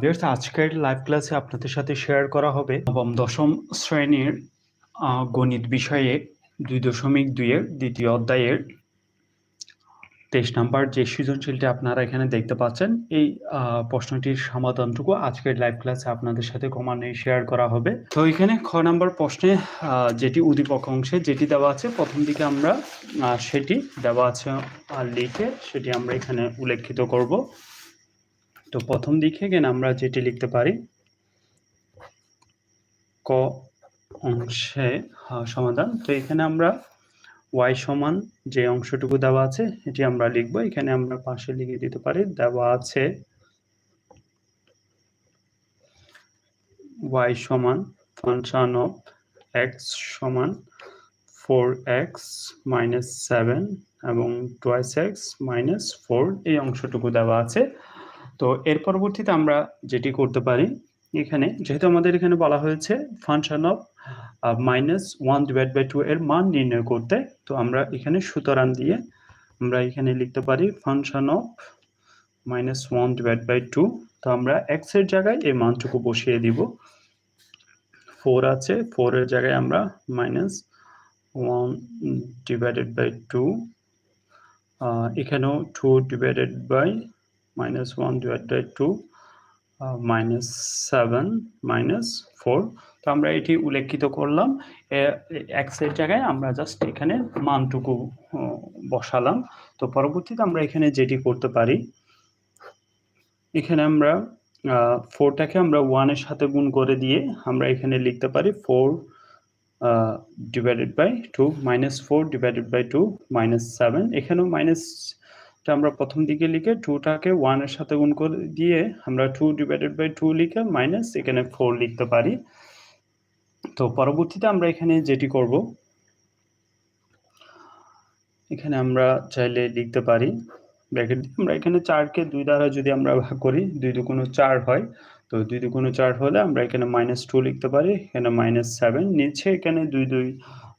Viewers আজকের live ক্লাসে আপনাদের সাথে শেয়ার করা হবে নবম, দশম শ্রেণির গণিত বিষয়ে দুই দশমিক দুইয়ের দ্বিতীয় অধ্যায়ের তেইশ নাম্বার যে সৃজনশীলটি আপনারা এখানে দেখতে পাচ্ছেন, এই প্রশ্নটির সমাধানটুকু আজকের লাইভ ক্লাসে আপনাদের সাথে ক্রমান্বয়ে শেয়ার করা হবে। তো এখানে খ নাম্বার প্রশ্নে যেটি উদ্দীপক অংশে যেটি দেওয়া আছে, প্রথম দিকে আমরা সেটি দেওয়া আছে লিখে সেটি আমরা এখানে উল্লেখিত করব। তো প্রথম দিকে এখানে আমরা যেটি লিখতে পারি, ক অংশে সমাধান। তো এখানে আমরা y সমান যে অংশটুকু দেওয়া আছে এটি আমরা লিখব। এখানে আমরা পাশে লিখে দিতে পারি, দেওয়া আছে y সমান ফাংশন অফ x সমান ফোর এক্স মাইনাস সেভেন এবং টোয়াইস এক্স মাইনাস ফোর এই অংশটুকু দেওয়া আছে। তো এর পরবর্তীতে আমরা যেটি করতে পারি, এখানে যেহেতু আমাদের এখানে বলা হয়েছে function of minus one divide by two এর মান নির্ণয় করতে, তো আমরা এখানে সুতরাং দিয়ে আমরা এখানে লিখতে পারি function of minus one divide by two তো আমরা এক্সের জায়গায় এই মানটুকু বসিয়ে দিব। ফোর আছে ফোরের জায়গায় আমরা minus one divided by two এখানেও two divided by minus one divide by two minus seven minus four তো আমরা এটি উল্লেখিত করলাম। এক্সের জায়গায় আমরা জাস্ট এখানে মানটুকু বসালাম। তো পরবর্তীতে আমরা এখানে যেটি করতে পারি, এখানে আমরা ফোরটাকে আমরা ওয়ানের সাথে গুণ করে দিয়ে আমরা এখানে লিখতে পারি four divided by two minus four divided by two minus seven এখানেও মাইনাস আমরা প্রথম দিকে লিখে টুটাকে ওয়ানের সাথে গুণ করে দিয়ে আমরা টু ডিভাইডেড বাই টু লিখে মাইনাস এখানে ফোর লিখতে পারি। তো পরবর্তীতে আমরা এখানে যেটি করব, এখানে আমরা চাইলে লিখতে পারি, ব্র্যাকেট দিয়ে আমরা এখানে চারকে দুই দ্বারা যদি আমরা ভাগ করি, দুই দুগুণ চার হয়, তো দুই দুগুণ চার হলে আমরা এখানে মাইনাস টু লিখতে পারি, এখানে মাইনাস সেভেন নিচে এখানে দুই দুই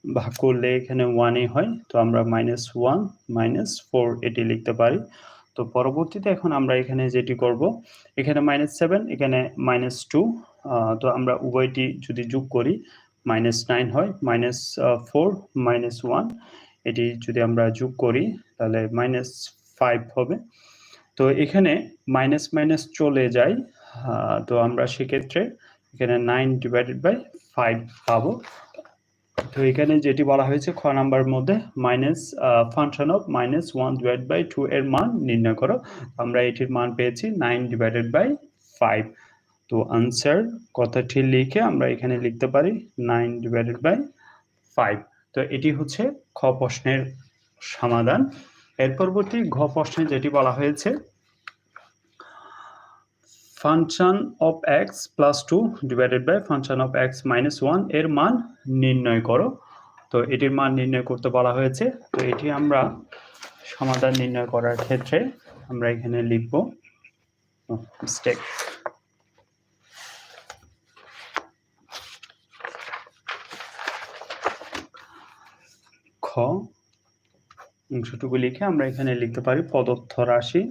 ভাগ করলে এখানে ওয়ানই হয়, তো আমরা মাইনাস ওয়ান মাইনাস ফোর এটি লিখতে পারি। তো পরবর্তীতে এখন আমরা এখানে যেটি করব, এখানে মাইনাস সেভেন এখানে মাইনাস টু তো আমরা উভয়টি যদি যোগ করি মাইনাস নাইন হয় মাইনাস ফোর মাইনাস ওয়ান এটি যদি আমরা যোগ করি, তাহলে মাইনাস ফাইভ হবে। তো এখানে মাইনাস মাইনাস চলে যায় তো আমরা সেক্ষেত্রে এখানে নাইন ডিভাইডেড বাই ফাইভ পাবো। তো এখানে যেটি বলা হয়েছে, খ নাম্বার মধ্যে minus function of minus one divide by two এর মান নির্ণয় করো। আমরা এটির মান পেয়েছি নাইন ডিভাইডেড বাই ফাইভ তো আনসার কথাটি লিখে আমরা এখানে লিখতে পারি নাইন ডিভাইডেড বাই ফাইভ তো এটি হচ্ছে খ প্রশ্নের সমাধান। এর পরবর্তী ঘ প্রশ্নে যেটি বলা হয়েছে function of x plus two divided by function of x minus ওয়ানের মান নির্ণয় করো। তো এটির মান নির্ণয় করতে বলা হয়েছে। তো এটি আমরা সমাধান নির্ণয় করার ক্ষেত্রে আমরা এখানে লিখব। মিস্টেক খ, অংশটুকু লিখে আমরা এখানে লিখতে পারি প্রদত্ত রাশি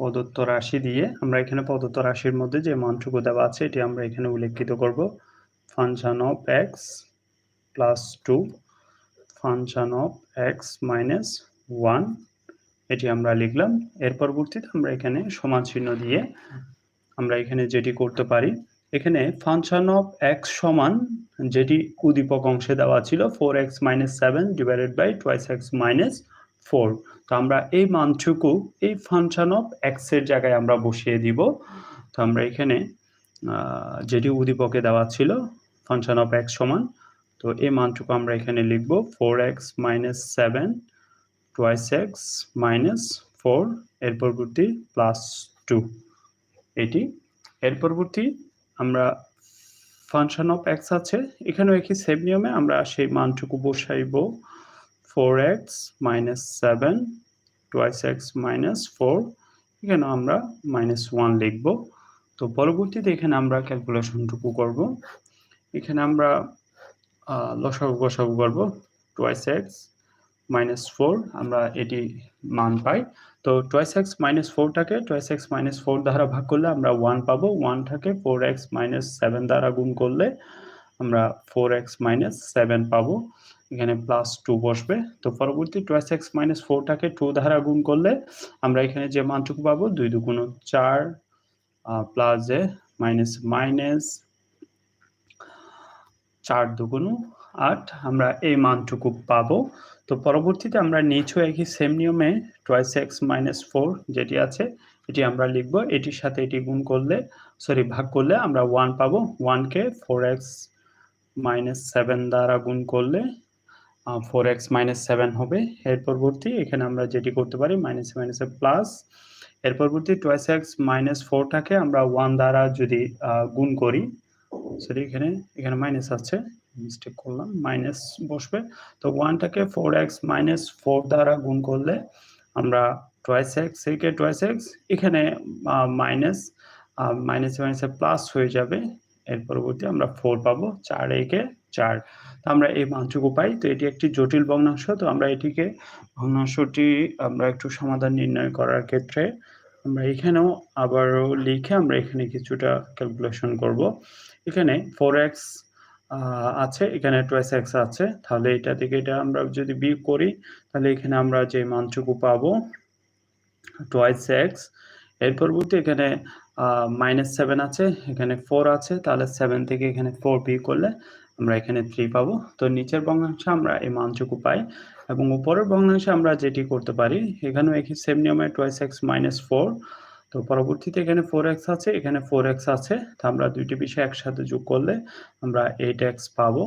প্রদত্ত রাশি দিয়ে আমরা এখানে প্রদত্ত রাশির মধ্যে যে মানটুকু দেওয়া আছে, এটি আমরা এখানে উল্লেখিত করব। Function of x plus two function of x minus one এটি আমরা লিখলাম। এর পরবর্তীতে আমরা এখানে সমান চিহ্ন দিয়ে আমরা এখানে যেটি করতে পারি, এখানে ফাংশন অফ এক্স সমান যেটি উদ্দীপক অংশে দেওয়া ছিল four x minus seven divided by twice x minus four. তো আমরা এই মানটুকু, এই ফাংশন অফ এক্সের জায়গায় আমরা বসিয়ে দিব। তো আমরা এখানে যেটি উদ্দীপকে দেওয়া ছিল, ফাংশন অফ এক্স সমান, তো এই মানটুকু আমরা এখানে লিখব four x minus seven twice x minus four এর পরবর্তী প্লাস টু এটি, এর পরবর্তী আমরা ফাংশন অফ এক্স আছে, এখানেও একই সেম নিয়মে আমরা সেই মানটুকু বসাইব। Four x minus seven twice x minus four এখানে আমরা মাইনাস ওয়ান লিখব। তো পরবর্তীতে এখানে আমরা ক্যালকুলেশনটুকু করব। এখানে আমরা লসাগু গসাগু করব টোয়াইস এক্স মাইনাস ফোর আমরা এটি মান পাই। তো টোয়েস এক্স মাইনাস ফোরটাকে টোয়েস এক্স মাইনাস ফোর দ্বারা ভাগ করলে আমরা ওয়ান পাবো। ওয়ানটাকে ফোর এক্স মাইনাস সেভেন দ্বারা গুণ করলে আমরা ফোর এক্স মাইনাস সেভেন পাবো। এখানে প্লাস টু বসবে। তো পরবর্তী টোয়েস এক্স মাইনাস ফোরটাকে টু দ্বারা গুণ করলে আমরা এখানে যে মানটুকু পাবো, দুই দুগুণ চার প্লাস এ মাইনাস মাইনাস চার দুগুণ আট আমরা এই মানটুকু পাবো। তো পরবর্তীতে আমরা নিচু একই সেম নিয়মে টোয়েস এক্স মাইনাস ফোর যেটি আছে, এটি আমরা লিখব। এটির সাথে এটি গুণ করলে সরি ভাগ করলে আমরা ওয়ান পাবো। ওয়ানকে ফোর এক্স মাইনাস সেভেন দ্বারা গুণ করলে ফোর এক্স মাইনাস সেভেন হবে। এর পরবর্তী এখানে আমরা যেটি করতে পারি মাইনাস মাইনাসে প্লাস এর পরবর্তী টোয়েস এক্স মাইনাস ফোরটাকে আমরা ওয়ান দ্বারা যদি গুণ করি সরি এখানে এখানে মাইনাস আছে মিস্টেক করলাম মাইনাস বসবে। তো ওয়ানটাকে ফোর এক্স মাইনাস ফোর দ্বারা গুণ করলে আমরা টোয়েস এক্স একে টোয়েস এক্স এখানে মাইনাস মাইনাস মাইনাসে প্লাস হয়ে যাবে। এর পরবর্তী আমরা ফোর পাবো, চার একে চার। তো আমরা এই মানটুকু পাই। তো এটি একটি জটিল ভগ্নাংশ। তো আমরা এটিকে ভগ্নাংশটি আমরা একটু সমাধান নির্ণয় করার ক্ষেত্রে আমরা এখানেও আবারও লিখে আমরা এখানে কিছুটা ক্যালকুলেশন করব। এখানে ফোর এক্স আছে। এখানে টোয়েস এক্স আছে। তাহলে এটা থেকে এটা আমরা যদি বি করি, তাহলে এখানে আমরা যে মানটুকু পাবো টোয়েস এক্সের পরবর্তী এখানে মাইনাস সেভেন আছে। এখানে ফোর আছে। তাহলে সেভেন থেকে এখানে ফোর বি করলে আমরা এখানে থ্রি পাবো। তো নিচের ভগ্নাংশে আমরা এই মানটুকু পাই এবং উপরের ভগ্নাংশে আমরা যেটি করতে পারি, এখানেও একই সেম নিয়মে টোয়েস এক্স মাইনাস ফোর তো পরবর্তীতে এখানে ফোর এক্স আছে, এখানে ফোর এক্স আছে। তো আমরা দুইটি বিষয় একসাথে যোগ করলে আমরা এইট এক্স পাবো।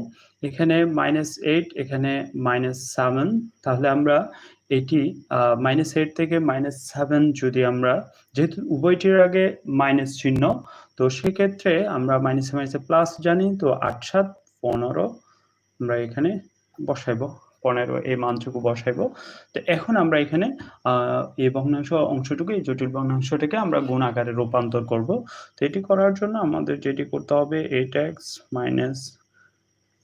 এখানে মাইনাস এইট এখানে মাইনাস সেভেন তাহলে আমরা এটি মাইনাস এইট থেকে মাইনাস সেভেন যদি আমরা, যেহেতু উভয়টির আগে মাইনাস চিহ্ন, তো সেক্ষেত্রে আমরা মাইনাসে মাইনাসে প্লাস জানি, তো আট সাত পনেরো আমরা এখানে বসাইব, পনেরো এই মানটুকু বসাইব। তো এখন আমরা এখানে এই ভগ্নাংশ অংশটুকু, এই জটিল ভগ্নাংশটাকে আমরা গুণ আকারে রূপান্তর করব। তো এটি করার জন্য আমাদের যেটি করতে হবে eight x minus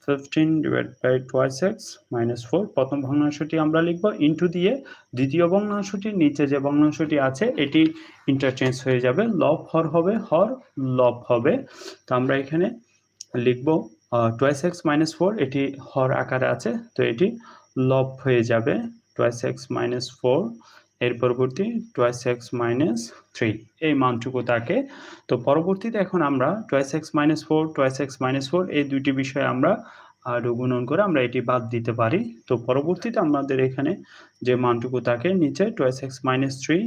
fifteen divide by twice x minus four প্রথম ভগ্নাংশটি আমরা লিখব ইন্টু দিয়ে, দ্বিতীয় ভগ্নাংশটির নিচে যে ভগ্নাংশটি আছে, এটি ইন্টারচেঞ্জ হয়ে যাবে। লব হর হবে, হর লব হবে। তো আমরা এখানে লিখব টোয়াইস এক্স মাইনাস ফোর এটি হর আকারে আছে, তো এটি লব হয়ে যাবে টোয়াইস এক্স মাইনাস ফোর এর পরবর্তী টোয়াইস এক্স মাইনাস থ্রি এই মানটুকু থাকে তো পরবর্তীতে এখন আমরা twice x minus four twice x minus four এই দুইটি বিষয় আমরা গুণন করে আমরা এটি বাদ দিতে পারি। তো পরবর্তীতে আমাদের এখানে যে মানটুকু থাকে নিচে twice x minus three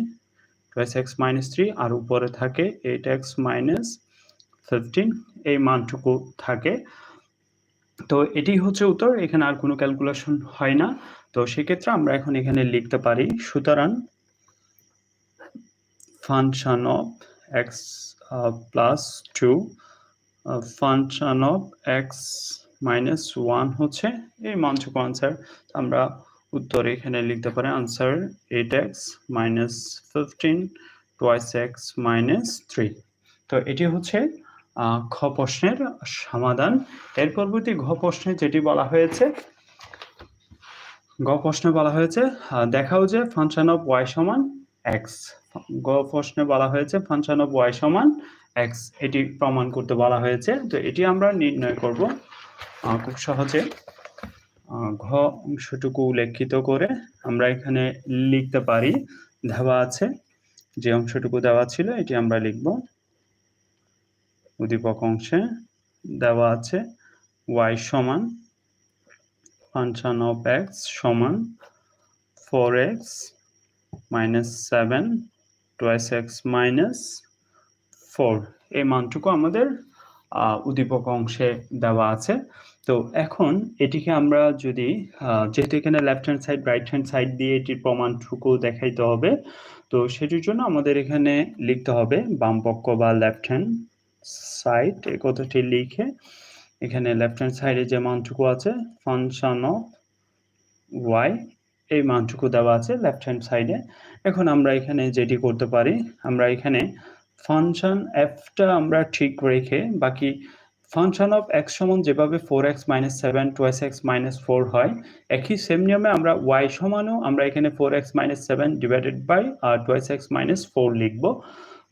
twice x minus three আর উপরে থাকে এইট এক্স মাইনাস ফিফটিন এই মানটুকু থাকে। তো এটি হচ্ছে উত্তর, এখানে আর কোনো ক্যালকুলেশন হয় না। তো সেক্ষেত্রে আমরা এখন এখানে লিখতে পারি, সুতরাং function of x plus two function of x minus one হচ্ছে এই মানটুকু আনসার আমরা উত্তর এখানে লিখতে পারি answer eight x minus fifteen twice x minus three তো এটি হচ্ছে খ প্রশ্নের সমাধান। এর পরবর্তী ঘ প্রশ্নে যেটি বলা হয়েছে গ প্রশ্নে বলা হয়েছে দেখাও যে ফাংশন অফ ওয়াই সমান এক্স গ প্রশ্নে বলা হয়েছে ফাংশন অফ ওয়াই সমান এক্স এটি প্রমাণ করতে বলা হয়েছে, তো এটি আমরা নির্ণয় করব খুব সহজে। ঘ অংশটুকু উল্লেখিত করে আমরা এখানে লিখতে পারি, দেওয়া আছে, যে অংশটুকু দেওয়া ছিল এটি আমরা লিখব। উদ্দীপক অংশে দেওয়া আছে ওয়াই সমান ফাংশন অফ এক্স সমান four x minus seven twice x minus four এই মানটুকু আমাদের উদ্দীপক অংশে দেওয়া আছে। তো এখন এটিকে আমরা যদি যেহেতু এখানে left hand side right hand side দিয়ে এটির প্রমাণটুকু দেখাইতে হবে, তো সেটির জন্য আমাদের এখানে লিখতে হবে বাম পক্ষ বা লেফট হ্যান্ড সাইড এই কথাটি লিখে এখানে লেফট হ্যান্ড সাইডে যে মানটুকু আছে ফাংশন অফ ওয়াই এই মানটুকু দেওয়া আছে লেফট হ্যান্ড সাইডে এখন আমরা এখানে যেটি করতে পারি, আমরা এখানে ফাংশন এফটা আমরা ঠিক রেখে বাকি ফাংশন অফ এক্স সমান যেভাবে four x minus seven twice x minus four হয়, একই সেম নিয়মে আমরা ওয়াই সমানও আমরা এখানে four x minus seven divided by twice x minus four লিখব।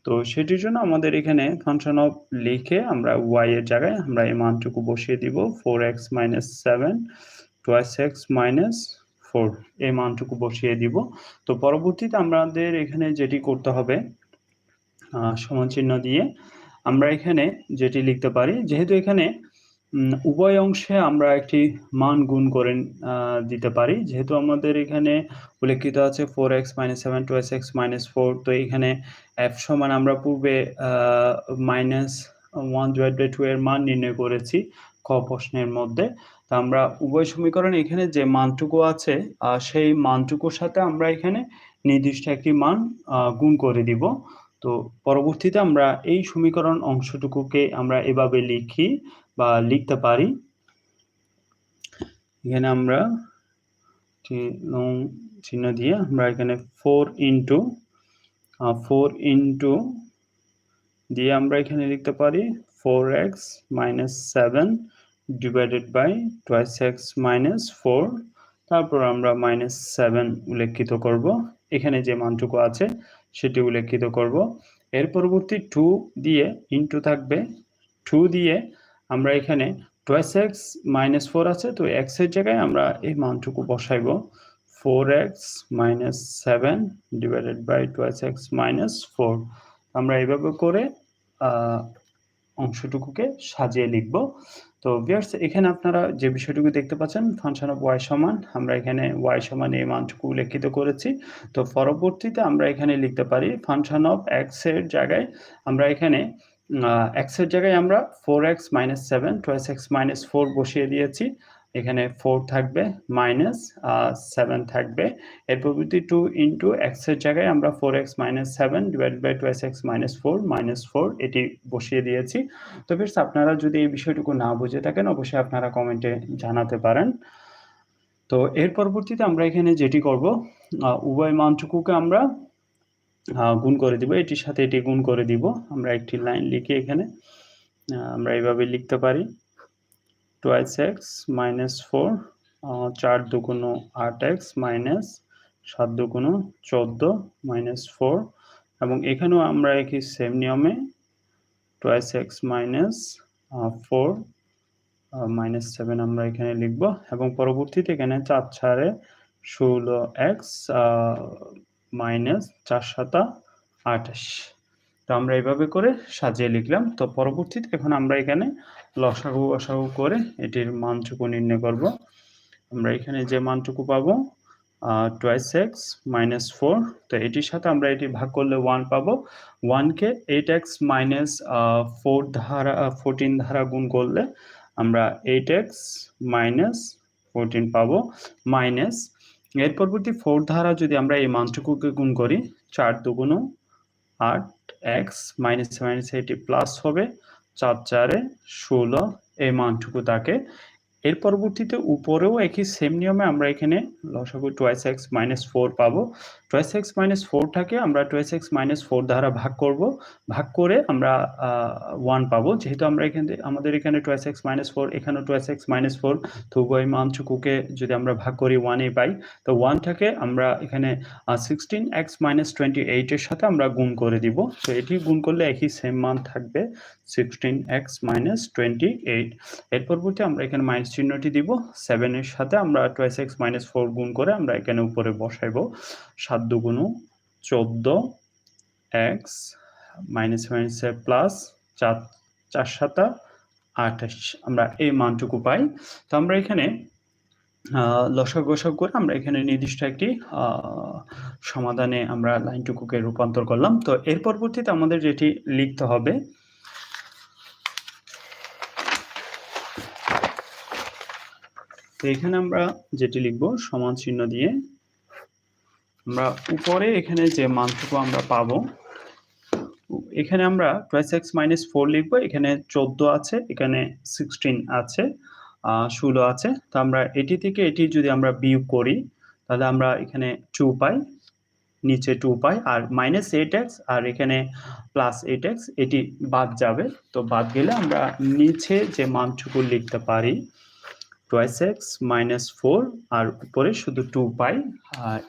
তো সেটির জন্য আমাদের এখানে ফাংশন অফ লিখে আমরা ওয়াই এর জায়গায় আমরা এই মানটুকু বসিয়ে দিব four x minus seven twice x minus four এই মানটুকু বসিয়ে দিব। তো পরবর্তীতে আমাদের এখানে যেটি করতে হবে সমান চিহ্ন দিয়ে আমরা এখানে যেটি লিখতে পারি, যেহেতু এখানে উভয় অংশে আমরা একটি মান গুণ করে দিতে পারি। যেহেতু আমাদের এখানে উল্লেখিত আছে four x minus seven twice x minus four তো এখানে এফ সমান আমরা পূর্বে minus one divide by two এর মান নির্ণয় করেছি ক প্রশ্নের মধ্যে। তা আমরা উভয় সমীকরণ এখানে যে মানটুকু আছে সেই মানটুকুর সাথে আমরা এখানে নির্দিষ্ট একটি মান গুণ করে দিব। তো পরবর্তীতে আমরা এই সমীকরণ অংশটুকুকে আমরা এভাবে লিখি বা লিখতে পারি? এখানে আমরা চিহ্ন দিয়ে আমরা এখানে ফোর ইন্টু ফোর ইন্টু দিয়ে আমরা এখানে লিখতে পারি four x minus seven divided by twice x minus four তারপর আমরা মাইনাস সেভেন উল্লেখিত করব। এখানে যে মানটুকু আছে, সেটি উল্লেখিত করব। এর পরবর্তী টু দিয়ে ইন্টু থাকবে। টু দিয়ে আমরা এখানে টোয়েস এক্স মাইনাস ফোর আছে, তো এক্সের জায়গায় আমরা এই মানটুকু বসাইব। Four x minus seven divided by twice x minus four আমরা এইভাবে করে অংশটুকুকে সাজিয়ে লিখব। তো ভিয়ার্স এখানে আপনারা যে বিষয়টুকু দেখতে পাচ্ছেন ফাংশন অফ ওয়াই সমান, আমরা এখানে ওয়াই সমান এই মানটুকু উল্লেখিত করেছি। তো পরবর্তীতে আমরা এখানে লিখতে পারি ফাংশন অফ এক্সের জায়গায় আমরা এখানে এক্সের জায়গায় আমরা four x minus seven twice x minus four বসিয়ে দিয়েছি। এখানে ফোর থাকবে মাইনাস সেভেন থাকবে। এর পরবর্তী টু ইন্টু এক্সের জায়গায় আমরা four x minus seven divide by twice x minus four minus four এটি বসিয়ে দিয়েছি। তো বেশ আপনারা যদি এই বিষয়টুকু না বুঝে থাকেন, অবশ্যই আপনারা কমেন্টে জানাতে পারেন। তো এর পরবর্তীতে আমরা এখানে যেটি করব উভয় মানটুকুকে আমরা গুণ করে দিব, এটির সাথে এটি গুণ করে দিব। আমরা একটি লাইন লিখে এখানে। আমরা এইভাবে লিখতে পারি। টোয়াইস এক্স মাইনাস ফোর চার দুগুণ আট এক্স মাইনাস সাত দুগুণ চোদ্দ মাইনাস ফোর এবং এখানেও আমরা একই সেম নিয়মে twice x minus four minus seven আমরা এখানে লিখব। এবং পরবর্তীতে এখানে চার ছাড়ে ষোলো এক্স মাইনাস চার সাতা আঠাশ। তো আমরা এইভাবে করে সাজিয়ে লিখলাম। তো পরবর্তীতে এখন আমরা এখানে লসাগু অসাগু করে এটির মানটুকু নির্ণয় করব। আমরা এখানে যে মানটুকু পাবো টোয়াইস এক্স মাইনাস ফোর তো এটির সাথে আমরা এটি ভাগ করলে ওয়ান পাবো। ওয়ানকে এইট এক্স মাইনাস ফোর ধারা ফোরটিন ধারা গুণ করলে আমরা এইট এক্স মাইনাস ফোরটিন পাবো। মাইনাস এর পরবর্তী ফোর ধারা যদি আমরা এই মানটুকুকে গুণ করি, চার দুগুণ আট x minus minus eighty plus হবে, চার চারে ষোলো, এই মানটুকু থাকে এর পরবর্তীতে উপরেও একই সেম নিয়মে আমরা এখানে লসাগু টোয়াইস এক্স মাইনাস ফোর পাবো। টোয়াইস এক্স মাইনাস ফোরটাকে আমরা টোয়াইস এক্স মাইনাস ফোর দ্বারা ভাগ করব। ভাগ করে আমরা ওয়ান পাবো। যেহেতু আমরা এখানে আমাদের এখানে টোয়াইস এক্স মাইনাস ফোর এখানেও টোয়াইস এক্স মাইনাস ফোর তো উভয় মানটুকুকে যদি আমরা ভাগ করি ওয়ানে পাই, তো ওয়ানটাকে আমরা এখানে সিক্সটিন এক্স মাইনাস টোয়েন্টি এইটের সাথে আমরা গুণ করে দিব। তো এটি গুণ করলে একই সেম মান থাকবে sixteen x minus twenty eight এর পরবর্তী আমরা এখানে মাইনাস চিহ্নটি দিব সেভেনের সাথে আমরা টোয়াইস এক্স মাইনাস ফোর গুণ করে আমরা এখানে উপরে বসাইব। সাত দুগুণ চোদ্দ এক্স মাইনাস মাইনাস প্লাস চার চার সাতা আঠাশ। আমরা এই মানটুকু পাই। তো আমরা এখানে লসক গোসক করে আমরা এখানে নির্দিষ্ট একটি সমাধানে আমরা লাইনটুকুকে রূপান্তর করলাম। তো এর পরবর্তীতে আমাদের যেটি লিখতে হবে তো এখানে আমরা যেটি লিখব, সমান চিহ্ন দিয়ে, আমরা উপরে এখানে যে মানটুকু আমরা পাবো, এখানে আমরা টুয়েস এক্স মাইনাস ফোর লিখব, এখানে চোদ্দ আছে, এখানে সিক্সটিন আছে ষোলো আছে। তো আমরা এটি থেকে এটি যদি আমরা বিয়োগ করি, তাহলে আমরা এখানে টু পাই, নিচে টু পাই, আর মাইনাস এইট এক্স আর এখানে প্লাস এইট এক্স এটি বাদ যাবে। তো বাদ গেলে আমরা নিচে যে মানটুকু লিখতে পারি টোয়াইস এক্স মাইনাস ফোর, আর উপরে শুধু টু পাই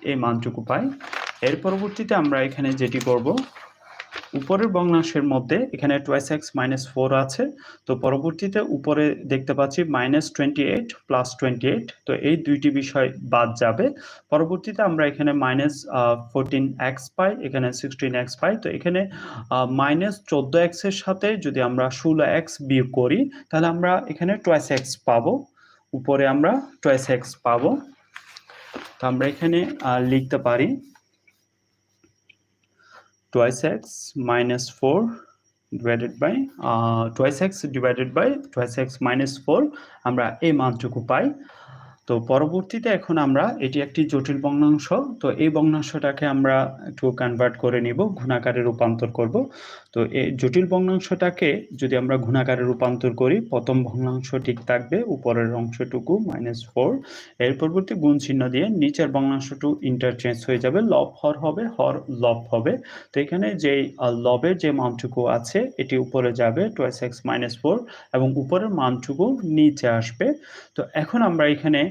এই মানটুকু পাই। এর পরবর্তীতে আমরা এখানে যেটি করব, উপরের ভগ্নাংশের মধ্যে এখানে টোয়াইস এক্স মাইনাস ফোর আছে। তো পরবর্তীতে উপরে দেখতে পাচ্ছি minus twenty eight plus twenty eight তো এই দুইটি বিষয় বাদ যাবে। পরবর্তীতে আমরা এখানে মাইনাস ফোরটিন এক্স পাই, এখানে সিক্সটিন এক্স পাই। তো এখানে মাইনাস চোদ্দ এক্সের সাথে যদি আমরা ষোলো এক্স বিয়োগ করি, তাহলে আমরা এখানে টোয়াইস এক্স পাবো। উপরে আমরা টয়েস এক্স পাবো। তো আমরা এখানে লিখতে পারি twice x minus four divided by twice x divided by twice x minus four আমরা এই মানটুকু পাই। তো পরবর্তীতে এখন আমরা এটি একটি জটিল ভগ্নাংশ তো এই ভগ্নাংশটাকে আমরা একটু কনভার্ট করে নিব ঘুণাকারে রূপান্তর করব। তো এই জটিল ভগ্নাংশটাকে যদি আমরা ঘুণাকারে রূপান্তর করি, প্রথম ভগ্নাংশ ঠিক থাকবে, উপরের অংশটুকু মাইনাস ফোর এর পরবর্তী গুণ চিহ্ন দিয়ে নিচের ভগ্নাংশটু ইন্টারচেঞ্জ হয়ে যাবে লব হর হবে হর লব হবে। তো এখানে যেই লবের যে মানটুকু আছে, এটি উপরে যাবে টোয়েস এক্স মাইনাস ফোর এবং উপরের মানটুকু নিচে আসবে। তো এখন আমরা এখানে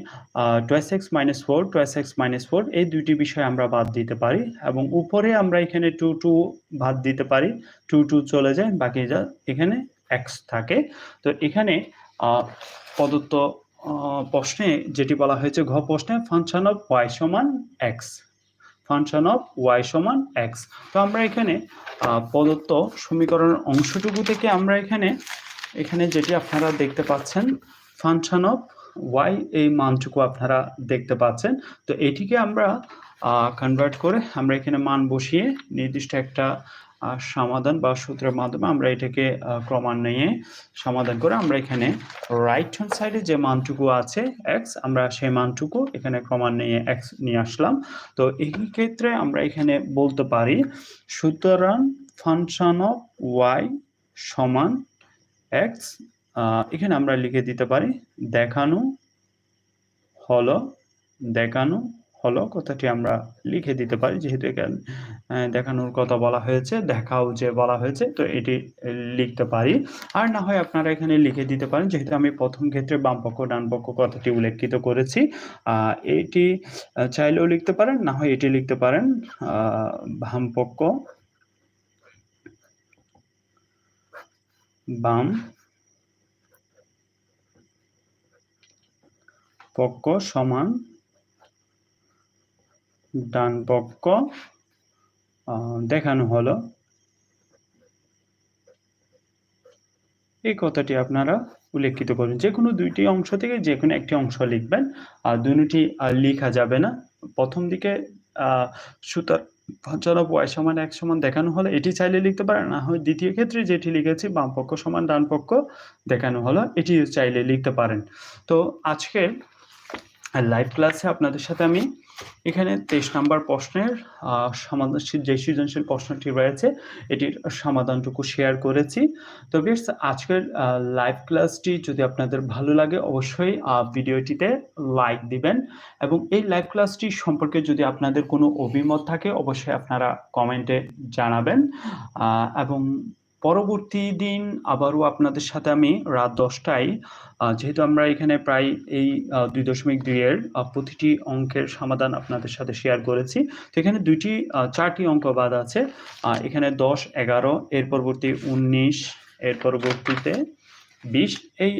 twice x minus four twice x minus four এই দুইটি বিষয় আমরা বাদ দিতে পারি এবং উপরে আমরা এখানে টু টু বাদ দিতে পারি টু টু চলে যায়, বাকি যা এখানে এক্স থাকে। তো এখানে প্রদত্ত প্রশ্নে যেটি বলা হয়েছে ঘ প্রশ্নে ফাংশন অফ ওয়াই সমান এক্স ফাংশন অফ ওয়াই সমান এক্স তো আমরা এখানে প্রদত্ত সমীকরণের অংশটুকু থেকে আমরা এখানে এখানে যেটি আপনারা দেখতে পাচ্ছেন ফাংশন অফ ওয়াই এই মানটুকু আপনারা দেখতে পাচ্ছেন? তো এটিকে আমরা কনভার্ট করে আমরা এখানে মান বসিয়ে নির্দিষ্ট একটা সমাধান বা সূত্রের মাধ্যমে আমরা এটাকে ক্রমান্বয়ে সমাধান করে আমরা এখানে রাইট হ্যান্ড সাইডে যে মানটুকু আছে এক্স আমরা সেই মানটুকু এখানে ক্রমান্বয়ে এক্স নিয়ে আসলাম। তো এই ক্ষেত্রে আমরা এখানে বলতে পারি, সুতরাং ফাংশন অফ ওয়াই সমান এক্স এখানে আমরা লিখে দিতে পারি, দেখানো, হলো দেখানো, হলো, কথাটি আমরা লিখে দিতে পারি, যেহেতু এখানে দেখানোর কথা বলা হয়েছে, দেখাও যে বলা হয়েছে, তো এটি লিখতে পারি। আর না হয় আপনারা এখানে লিখে দিতে পারেন, যেহেতু আমি প্রথম ক্ষেত্রে বামপক্ষ, ডানপক্ষ কথাটি উল্লেখিত করেছি এটি চাইলেও লিখতে পারেন, না হয় এটি লিখতে পারেন বামপক্ষ, বাম পক্ষ সমান ডান পক্ষ দেখানো হলো। এই কথাটি আপনারা উল্লেখিত করুন। যে কোনো দুইটি অংশ থেকে যে কোনো একটি অংশ লিখবেন, আর দুটি লেখা যাবে না। প্রথম দিকে সুতার চলো ওয়াই সমান এক সমান দেখানো হলো, এটি চাইলে লিখতে পারেন। না হয় দ্বিতীয় ক্ষেত্রে যেটি লিখেছি, বাম পক্ষ সমান ডান পক্ষ দেখানো হলো এটি চাইলে লিখতে পারেন। তো আজকে লাইভ ক্লাসে আপনাদের সাথে আমি এখানে তেইশ নাম্বার প্রশ্নের সমাধান যে সৃজনশীল প্রশ্নটি রয়েছে, এটির সমাধানটুকু শেয়ার করেছি। তো বেশ আজকের লাইভ ক্লাসটি যদি আপনাদের ভালো লাগে, অবশ্যই ভিডিওটিতে লাইক দিবেন এবং এই লাইভ ক্লাসটি সম্পর্কে যদি আপনাদের কোনো অভিমত থাকে, অবশ্যই আপনারা কমেন্টে জানাবেন। এবং পরবর্তী দিন আবারও আপনাদের সাথে আমি রাত দশটায় যেহেতু আমরা এখানে প্রায় এই দুই দশমিক দুইয়ের প্রতিটি অঙ্কের সমাধান আপনাদের সাথে শেয়ার করেছি। তো এখানে দুইটি চারটি অঙ্ক বাদ আছে। এখানে দশ, এগারো, এর পরবর্তী উনিশ, এর পরবর্তীতে বিশ, এই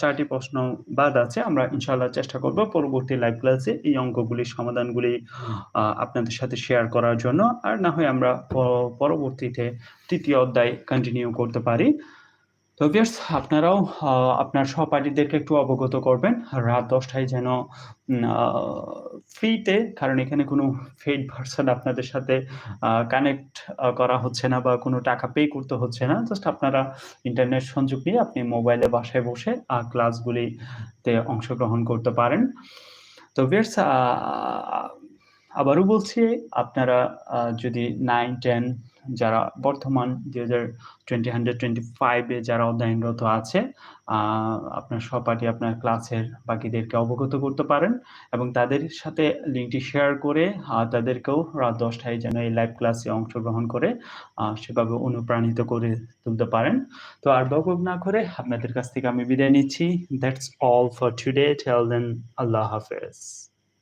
চারটি প্রশ্ন বাদ আছে। আমরা ইনশাল্লাহ চেষ্টা করব পরবর্তী লাইভ ক্লাসে এই অঙ্কগুলির সমাধানগুলি আপনাদের সাথে শেয়ার করার জন্য। আর না হয় আমরা পরবর্তীতে তৃতীয় অধ্যায় কন্টিনিউ করতে পারি। তো বিয়ার্স আপনারাও আপনার সহপাঠীদেরকে একটু অবগত করবেন। রাত দশটায় যেন ফ্রিতে কারণ এখানে কোনো ফেড ভার্সন আপনাদের সাথে কানেক্ট করা হচ্ছে না বা কোনো টাকা পে করতে হচ্ছে না। জাস্ট আপনারা ইন্টারনেট সংযোগ নিয়ে আপনি মোবাইলে বাসায় বসে ক্লাসগুলিতে অংশগ্রহণ করতে পারেন। তো বিয়ার্স আবারও বলছি, আপনারা যদি নাইন টেন যারা বর্তমান দুই হাজার টোয়েন্টি হান্ড্রেড টোয়েন্টি ফাইভে যারা অধ্যয়নরত আছে আপনার সহপাঠী আপনার ক্লাসের বাকিদেরকে অবগত করতে পারেন এবং তাদের সাথে লিঙ্কটি শেয়ার করে তাদেরকেও রাত দশটায় যেন এই লাইভ ক্লাসে অংশগ্রহণ করে সেভাবে অনুপ্রাণিত করে তুলতে পারেন। তো আর বকবক না করে আপনাদের কাছ থেকে আমি বিদায় নিচ্ছি। That's all for today till then আল্লাহ হাফেজ।